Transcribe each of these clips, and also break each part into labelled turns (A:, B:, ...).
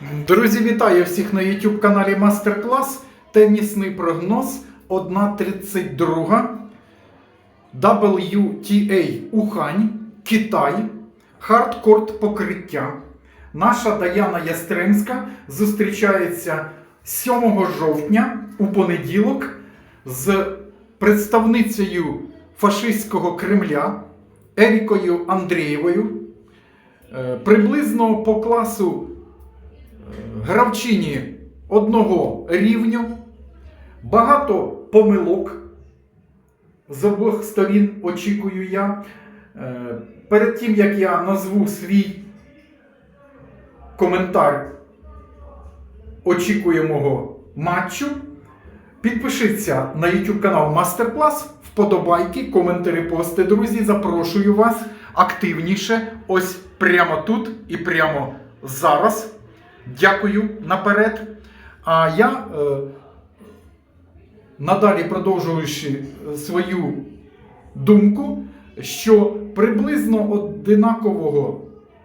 A: Друзі, вітаю всіх на YouTube каналі Мастер Клас. Тенісний прогноз 1.32. WTA Ухань, Китай. Хардкорт покриття. Наша Даяна Ястремська зустрічається 7 жовтня у понеділок з представницею фашистського Кремля Ерікою Андрієвою. Е, Приблизно по класу гравчині одного рівню, багато помилок з обох сторін очікую я. Е, Перед тим як я назву свій коментар очікуємого матчу, підпишіться на YouTube канал Мастер Клас, вподобайки, коментарі, пости, друзі. Запрошую вас активніше, ось прямо тут і прямо зараз. Дякую наперед. А я, е, надалі продовжуючи свою думку, що приблизно одинакового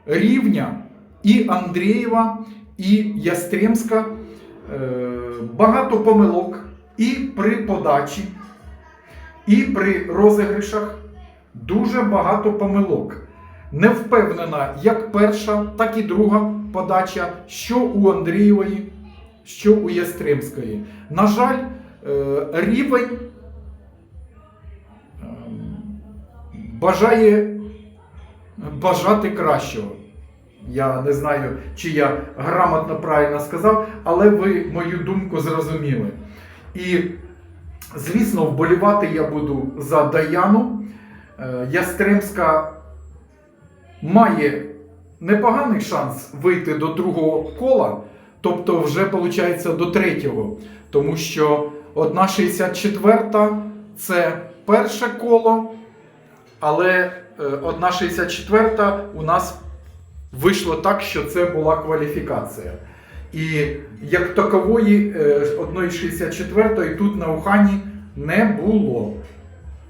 A: рівня і Андрієва, і Ястремська е, багато помилок і при подачі, і при розіграшах дуже багато помилок. Не впевнена як перша, так і друга подача, що у Андрієвої, що у Ястремської. На жаль, е, рівень е, бажає бажати кращого. Я не знаю, чи я грамотно правильно сказав, але ви мою думку зрозуміли. І, звісно, вболівати я буду за Даяну. Е, Ястремська має непоганий шанс вийти до другого кола, тобто вже виходить до третього. Тому що 1,64 це перше коло, але е, 1,64 у нас вийшло так, що це була кваліфікація. І як такової е, 1,64 тут на Ухані не було.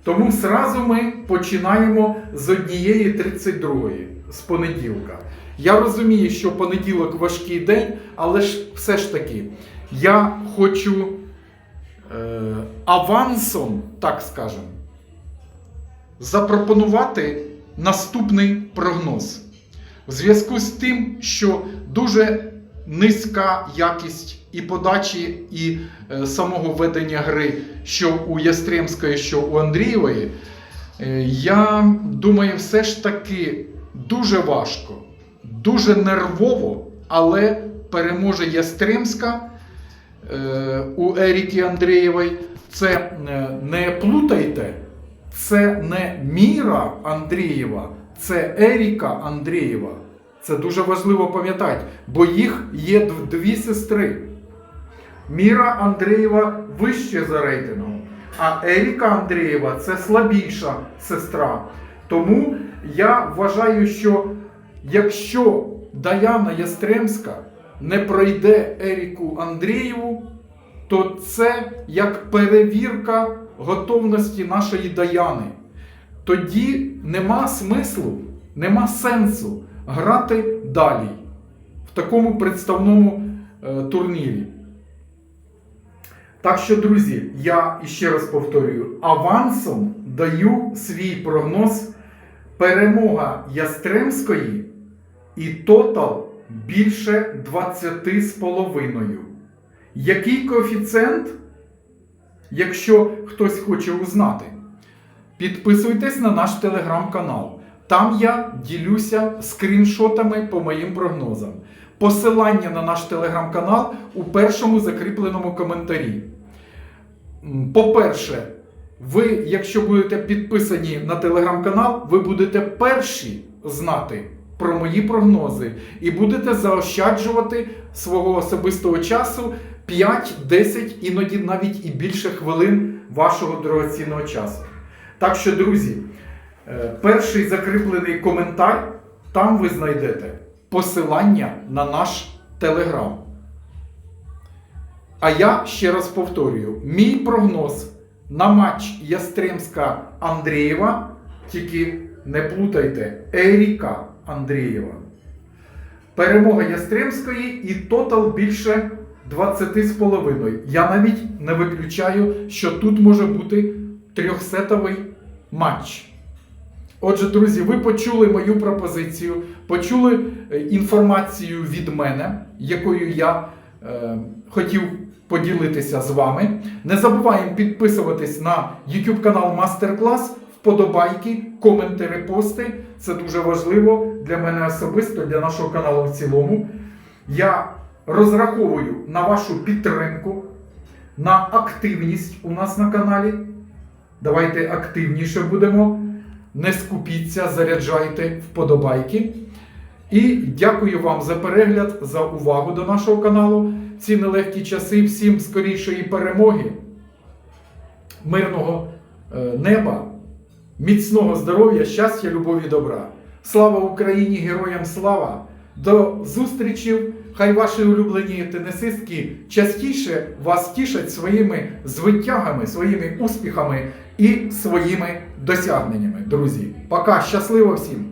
A: Тому зразу ми починаємо з однієї 32-ї, з понеділка. Я розумію, що понеділок важкий день, але ж все ж таки, я хочу е, авансом, так скажемо, запропонувати наступний прогноз. В зв'язку з тим, що дуже низька якість і подачі, і е, самого ведення гри, що у Ястремської, що у Андрієвої, е, я думаю, все ж таки дуже важко, дуже нервово, але переможе Ястремська е, у Еріки Андрієвої. Це е, не плутайте, це не Міра Андрієва, це Еріка Андрієва. Це дуже важливо пам'ятати, бо їх є дві сестри. Міра Андрієва вище за рейтингом, а Еріка Андрієва це слабіша сестра. Тому я вважаю, що якщо Даяна Ястремська не пройде Еріку Андрієву, то це як перевірка готовності нашої Даяни. Тоді нема смислу, нема сенсу грати далі в такому представному е, турнірі. Так що, друзі, я іще раз повторюю: авансом даю свій прогноз перемога Ястремської і тотал більше 20,5. Який коефіцієнт, якщо хтось хоче узнати? Підписуйтесь на наш телеграм-канал. Там я ділюся скріншотами по моїм прогнозам. Посилання на наш телеграм-канал у першому закріпленому коментарі. По-перше, ви, якщо будете підписані на телеграм-канал, ви будете перші знати про мої прогнози і будете заощаджувати свого особистого часу 5, 10, іноді навіть і більше хвилин вашого дорогоцінного часу. Так що, друзі, е, перший закріплений коментар, там ви знайдете посилання на наш телеграм. А я ще раз повторюю: мій прогноз на матч Ястремська Андрієва, тільки не плутайте, Еріка Андрієва. перемога Ястремської і тотал більше 20,5. Я навіть не виключаю, що тут може бути трьохсетовий матч. Отже, друзі, ви почули мою пропозицію, почули е, інформацію від мене, якою я е, хотів поділитися з вами. Не забуваємо підписуватись на YouTube канал Мастер Клас, вподобайки, коментарі, пости. Це дуже важливо для мене особисто, для нашого каналу в цілому. Я розраховую на вашу підтримку, на активність у нас на каналі. Давайте активніше будемо. Не скупіться, заряджайте вподобайки. І дякую вам за перегляд, за увагу до нашого каналу. Ці нелегкі часи, всім скорішої перемоги, мирного е, неба, міцного здоров'я, щастя, любові, добра. Слава Україні, героям слава! До зустрічів! Хай ваші улюблені тенісистки частіше вас тішать своїми звитягами, своїми успіхами і своїми досягненнями. Друзі, пока, щасливо всім!